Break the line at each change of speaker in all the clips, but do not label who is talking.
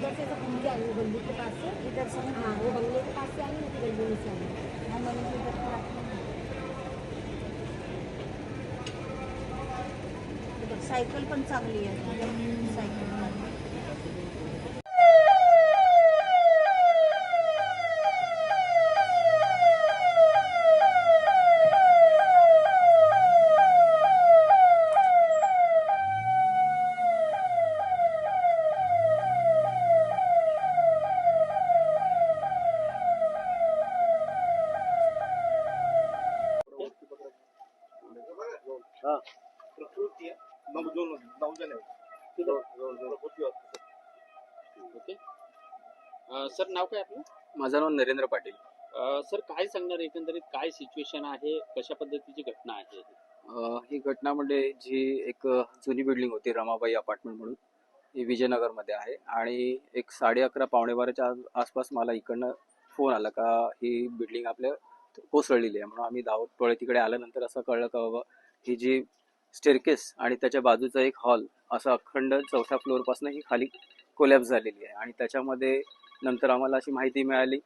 उधर से सब घूम के आई वो गली के पास से इधर से हाँ वो बंगले के पास से आई ना गली में से आई हम मैंने फिर इधर खड़ा किया।
सायकल पण चांगली आहे सायकल
प्रकृती आहे. नऊ जण नऊ जण आहे प्रकृती hospital.
ओके अ, सर नाव काय आपलं?
माझं नाव नरेंद्र पाटील.
अ, सर काय सांगणार एकंदरीत? काय सिच्युएशन आहे? कशा पद्धतीची घटना आहे
अ, ही घटना म्हणजे जी एक जुनी बिल्डिंग होती रमाबाई अपार्टमेंट म्हणून. ही विजयनगरमध्ये आहे. आणि एक साडे अकरा पावणे बाराच्या आस- आसपास मला इकडनं फोन आला का ही बिल्डिंग आपल्या कोसळलेली आहे. म्हणून आम्ही धावत पळे तिकडे आल्यानंतर असं कळलं का बाबा ही जी स्टेअरकेस आणि त्याच्या बाजूचा एक हॉल असा अखंड चौथ्या फ्लोअरपासून ही खाली कोलॅप्स झालेली आहे. आणि त्याच्यामध्ये नंतर आम्हाला अशी माहिती मिळाली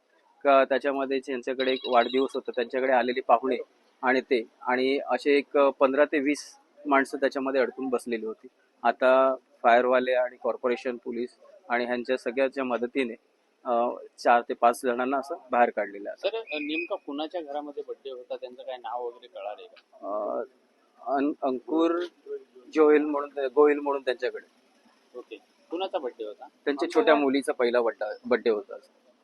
का त्याच्यामध्ये ज्यांच्याकडे एक वाढदिवस होता. त्यांच्याकडे आलेले पाहुणे आणि ते. आणि असे एक पंधरा ते वीस माणसं त्याच्यामध्ये अडकून बसलेली होती. आता फायरवाले आणि कॉर्पोरेशन पोलीस आणि ह्यांच्या सगळ्याच्या मदतीने चार ते पाच जणांना असं बाहेर काढलेलं आहे.
सर नेमका कुणाच्या घरामध्ये बर्थडे होता? त्यांचं काय नाव वगैरे कळालं
अंकुर जोहिल म्हणून गोहिल म्हणून त्यांच्याकडे.
ओके. कुणाचा बर्थडे होता?
त्यांच्या छोट्या मुलीचा पहिला बड्डा बड्डे होता.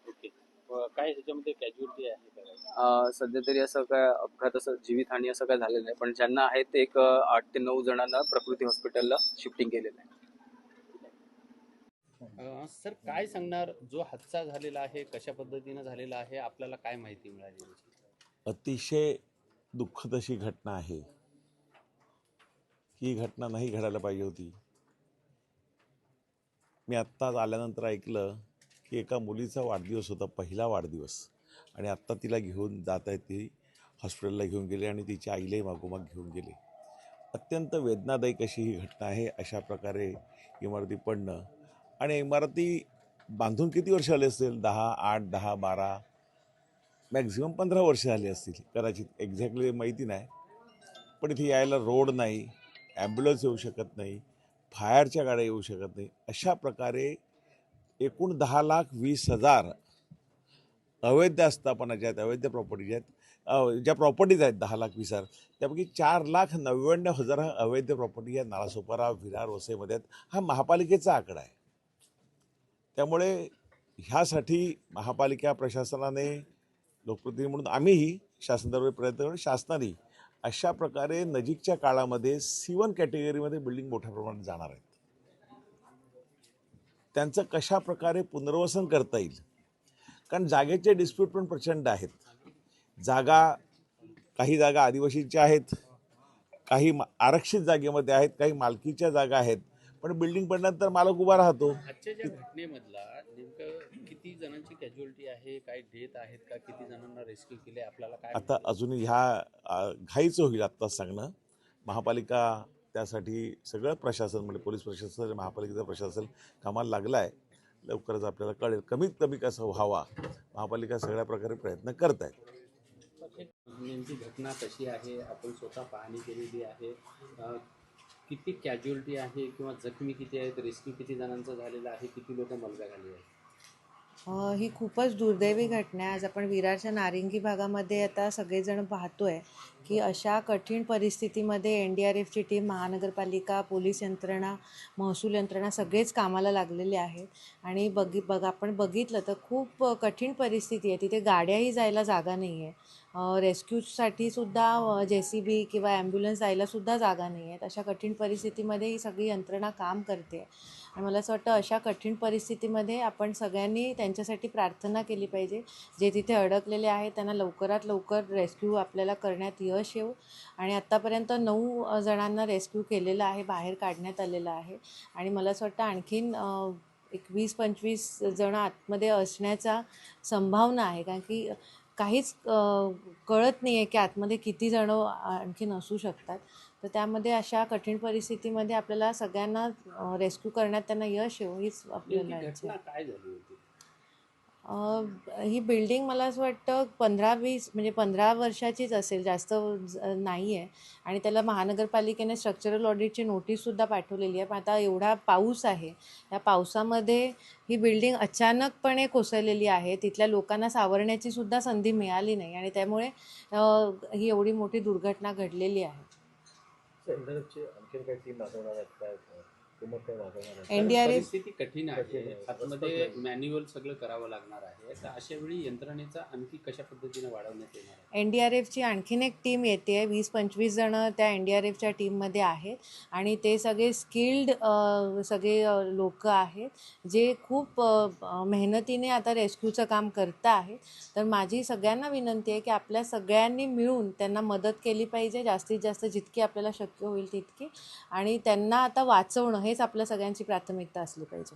ओके. अ, काय ह्याच्यामध्ये कॅज्युअलिटी आहे का काही?
अं, सध्या तरी असं काय अपघात असं जीवितहानी असं काय झालेलं नाही. पण ज्यांना आहे ते एक अं, आठ ते नऊ जणांना प्रकृती हॉस्पिटलला शिफ्टिंग केलेलं आहे.
अ, सर काय सांगणार? जो हादसा झालेला आहे कशा पद्धतीनं झालेला आहे आपल्याला काय माहिती मिळाली याची?
अतिशय दुःखद अशी घटना आहे. ही घटना नाही घडायला पाहिजे होती. मी आत्ताच आल्यानंतर ऐकलं की एका मुलीचा वाढदिवस होता पहिला वाढदिवस. आणि आत्ता तिला घेऊन जात आहे ती हॉस्पिटलला घेऊन गेले आणि तिच्या आईलाही मागोमाग घेऊन गेले. अत्यंत वेदनादायक अशी ही घटना आहे अशा प्रकारे इमारती पडणं. आणि इमारती बांधून किती वर्ष आले असतील दहा आठ दहा बारा? मॅक्झिमम पंधरा वर्ष झाली असतील. कदाचित एक्झॅक्टली माहिती नाही. पण इथे यायला रोड नाही ॲम्ब्युलन्स येऊ शकत नाही. फायरच्या गाड्या येऊ शकत नाही. अशा प्रकारे एकूण दहा लाख वीस हजार अवैध आस्थापनाच्या आहेत अवैध प्रॉपर्टीज आहेत. ज्या प्रॉपर्टीज आहेत दहा लाख वीस हजार. त्यापैकी चार लाख नव्याण्णव हजार अवैध प्रॉपर्टी या नालासोपारा विरार वसईमध्ये आहेत. हा महापालिकेचा आकडा आहे. त्यामुळे ह्यासाठी महापालिका प्रशासनाने लोकप्रतिनिधी म्हणून आम्हीही शासनातर्फे प्रयत्न करून शासनाने अशा प्रकारे नजीकच्या काळामध्ये सी वन कॅटेगरीमध्ये बिल्डिंग मोठ्या प्रमाणात जाणार आहेत. त्यांचं कशा प्रकारे पुनर्वसन करता येईल? कारण जागेचे डिस्प्यूट पण प्रचंड आहेत. जागा काही जागा आदिवासींच्या आहेत काही मा- आरक्षित जागेमध्ये आहेत काही मालकीच्या जागा आहेत. पण बिल्डिंग पडल्यानंतर मालक उभा राहतो.
किती जणांची कॅज्युअलिटी आहे काय डेथ आहेत का किती जणांना रेस्क्यू केले आपल्याला काय
आता अजून ह्या घाईचं होईल आत्ताच सांगणं. महापालिका त्यासाठी सगळं प्रशासन म्हणजे पोलीस प्रशासन महापालिकेचं प्रशासन कामाला लागलं आहे लवकरच आपल्याला कळेल. कमीत कमी कसं व्हावा महापालिका सगळ्या प्रकारे प्रयत्न करत आहेत
नेमकी घटना कशी आहे? आपण स्वतः पाहणी केलेली आहे. अ, किती कॅज्युअलिटी आहे किंवा जखमी किती आहेत? रेस्क्यू किती जणांचा झालेला आहे? किती लोक मलगा झाली आहेत?
ही खूपच दुर्दैवी घटना आहे. आज आपण विरारच्या नारिंगी भागामध्ये आता सगळेजण पाहतो आहे की अशा कठीण परिस्थितीमध्ये एन डी आर एफची टीम महानगरपालिका पोलीस यंत्रणा महसूल यंत्रणा सगळेच कामाला लागलेले आहेत. आणि बघी बघ आपण बघितलं तर खूप कठीण परिस्थिती आहे. तिथे गाड्याही जायला जागा नाही आहे रेस्क्यूसाठी सुद्धा जे सी बी किंवा ॲम्ब्युलन्स जायलासुद्धा जागा नाही आहेत अशा कठीण परिस्थितीमध्ये ही सगळी यंत्रणा काम करते. आणि मला असं वाटतं अशा कठीण परिस्थितीमध्ये आपण सगळ्यांनी त्यांच्यासाठी प्रार्थना केली पाहिजे. जे तिथे अडकलेले आहेत त्यांना लवकरात लवकर रेस्क्यू आपल्याला करण्यात यश येऊ आणि आत्तापर्यंत नऊ जणांना रेस्क्यू केलेलं आहे बाहेर काढण्यात आलेलं आहे. आणि मला असं वाटतं आणखीन एक वीस पंचवीस जण आतमध्ये असण्याचा संभावना आहे. कारण की काहीच कळत नाही आहे की आतमध्ये किती जणं आणखीन असू शकतात. तर त्यामध्ये अशा कठीण परिस्थितीमध्ये आपल्याला सगळ्यांना रेस्क्यू करण्यात त्यांना यश येऊ हीच आपल्याला
नेमकी
इच्छा आहे.
घटना काय झाली होती
अ, ही बिल्डिंग मला असं वाटतं पंधरा वीस म्हणजे पंधरा वर्षाचीच असेल जास्त नाही आहे आणि त्याला महानगरपालिकेने स्ट्रक्चरल ऑडिटची नोटीससुद्धा पाठवलेली आहे. पण आता एवढा पाऊस आहे. या पावसामध्ये ही बिल्डिंग अचानकपणे कोसळलेली आहे. तिथल्या लोकांना सावरण्याची सुद्धा संधी मिळाली नाही. आणि त्यामुळे ही एवढी मोठी दुर्घटना घडलेली आहे.
एनडीआरएफची आणखीन काही टीम मागवणार आहेत काय किंमत काय मागवणार आहेत
एन डी आर एफ
परिस्थिती कठीण आहे. आतमध्ये मॅन्युअल सगळं करावं लागणार आहे. तर अशा वेळी यंत्रणेचा आणखी कशा पद्धतीने वाढवण्यात येणार आहे?
एन डी आर एफची आणखीन एक टीम येते. आहे वीस पंचवीस जणं त्या एन डी आर एफच्या टीममध्ये आहेत. आणि ते सगळे स्किल्ड सगळे लोक आहेत जे खूप मेहनतीने आता रेस्क्यूचं काम करत आहेत. तर माझी सगळ्यांना विनंती आहे की आपल्या सगळ्यांनी मिळून त्यांना मदत केली पाहिजे. जास्तीत जास्त जितकी आपल्याला शक्य होईल तितकी. आणि त्यांना आता वाचवणं हेच आपल्या सगळ्यांची प्राथमिकता असली पाहिजे.